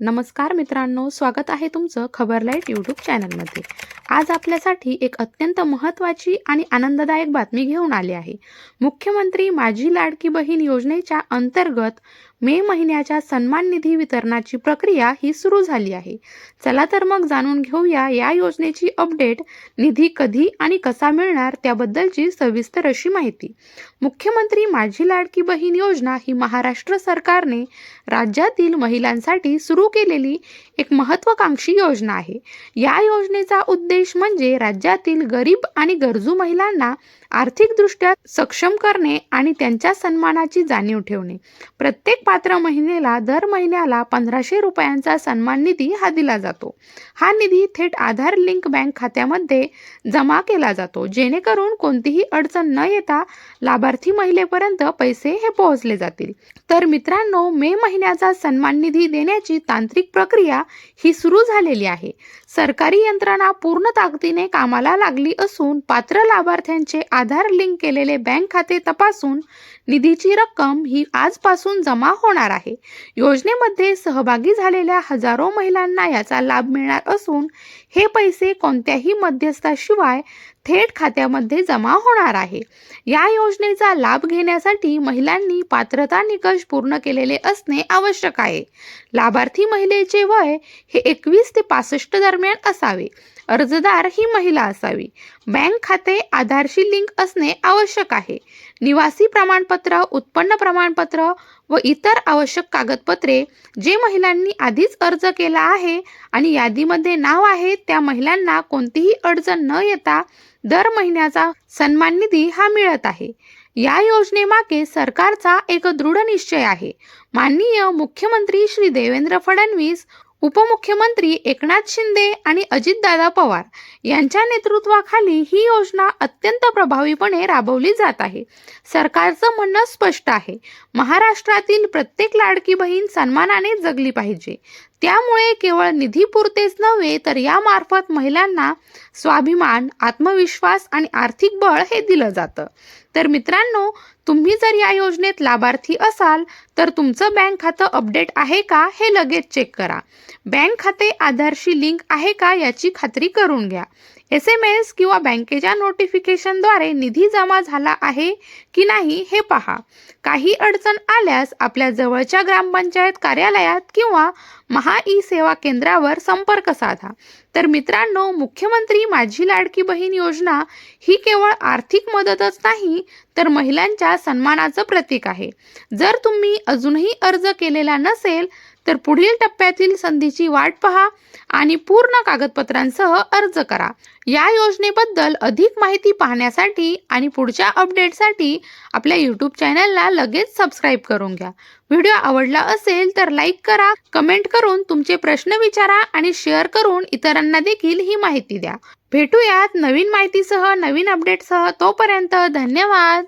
नमस्कार मित्रांनो स्वागत आहे तुमचं खबरलाईट यूट्यूब चॅनलमध्ये. आज आपल्यासाठी एक अत्यंत महत्त्वाची आणि आनंददायक बातमी घेऊन आली आहे. मुख्यमंत्री माझी लाडकी बहीण योजनेच्या अंतर्गत मे महिन्याच्या सन्मान निधी वितरणाची प्रक्रिया ही सुरू झाली आहे. चला तर मग जाणून घेऊया या योजनेची अपडेट निधी कधी आणि कसा मिळणार त्याबद्दलची सविस्तर अशी माहिती. मुख्यमंत्री माझी लाडकी बहीण योजना ही महाराष्ट्र सरकारने राज्यातील महिलांसाठी सुरू केलेली एक महत्त्वाकांक्षी योजना आहे. या योजनेचा उद्देश म्हणजे राज्यातील गरीब आणि गरजू महिलांना आर्थिकदृष्ट्या सक्षम करणे आणि त्यांच्या सन्मानाची जाणीव ठेवणे. प्रत्येक पात्र महिनेला दर महिन्याला पंधराशे रुपयांचा सन्मान निधी हा दिला जातो. हा निधी थेट आधार लिंक बँक खात्यामध्ये जमा केला जातो जेणेकरून कोणतीही अडचण न येता लाभार्थी महिलेपर्यंत पैसे हे पोहोचले जातील. तर मित्रांनो मे महिन्याचा सन्मान निधी देण्याची तांत्रिक प्रक्रिया ही सुरू झालेली आहे. सरकारी यंत्रणा पूर्ण ताकदीने कामाला लागली असून पात्र लाभार्थ्यांचे आधार लिंक केलेले बँक खाते तपासून निधीची रक्कम ही आजपासून जमा होणार आहे. योजनेमध्ये सहभागी झालेल्या हजारो महिलांना याचा लाभ मिळणार असून हे पैसे कोणत्याही मध्यस्थाशिवाय थेट खात्यामध्ये जमा होणार आहे. या योजनेचा लाभ घेण्यासाठी महिलांनी पात्रता निकष पूर्ण केलेले असणे आवश्यक आहे. लाभार्थी महिलेचे वय हे एकवीस ते पासष्ट दरम्यान असावे. अर्जदार ही महिला असावी. बँक खाते आधारशी लिंक असणे आवश्यक आहे. निवासी प्रमाणपत्र उत्पन्न प्रमाणपत्र व इतर आवश्यक कागदपत्रे जे महिलांनी आधीच अर्ज केला आहे आणि यादीमध्ये नाव आहे त्या महिलांना कोणतीही अडचण न येता दर महिन्याचा सन्मान निधी हा मिळत आहे. या योजनेमागे सरकारचा एक दृढ निश्चय आहे. माननीय मुख्यमंत्री श्री देवेंद्र फडणवीस उपमुख्यमंत्री एकनाथ शिंदे आणि अजितदादा पवार यांच्या नेतृत्वाखाली ही योजना अत्यंत प्रभावीपणे राबवली जात आहे. सरकारचं म्हणणं स्पष्ट आहे. महाराष्ट्रातील प्रत्येक लाडकी बहीण सन्मानाने जगली पाहिजे. त्यामुळे केवळ निधीपुरतेच नव्हे तर यामार्फत महिलांना स्वाभिमान आत्मविश्वास आणि आर्थिक बळ हे दिलं जातं. तर मित्रांनो तुम्ही जर या योजनेत लाभार्थी असाल तर तुमचं बँक खातं अपडेट आहे का हे लगेच चेक करा. बँक खाते आधारशी लिंक आहे का याची खात्री करून घ्या. एस एम एस किंवा बँकेच्या नोटिफिकेशनद्वारे निधी जमा झाला आहे की नाही हे पहा. काही अडचण आल्यास आपल्या जवळच्या ग्रामपंचायत कार्यालयात किंवा महा ई सेवा केंद्रावर संपर्क साधा. तर मित्रांनो मुख्यमंत्री माझी लाडकी बहीण योजना ही केवळ आर्थिक मदतच नाही तर महिलांच्या सन्मानाचं प्रतीक आहे. जर तुम्ही अजूनही अर्ज केलेला नसेल तर पुढील टप्प्यातील संधीची वाट पहा आणि पूर्ण कागदपत्रांसह अर्ज करा. या योजनेबद्दल अधिक माहिती पाहण्यासाठी आणि पुढच्या अपडेटसाठी आपल्या यूट्यूब चॅनलला लगेच सबस्क्राईब करून घ्या. व्हिडिओ आवडला असेल तर लाईक करा कमेंट करून तुमचे प्रश्न विचारा आणि शेअर करून इतरांना देखील ही माहिती द्या. भेटूयात नवीन माहितीसह नवीन अपडेटसह तोपर्यंत धन्यवाद.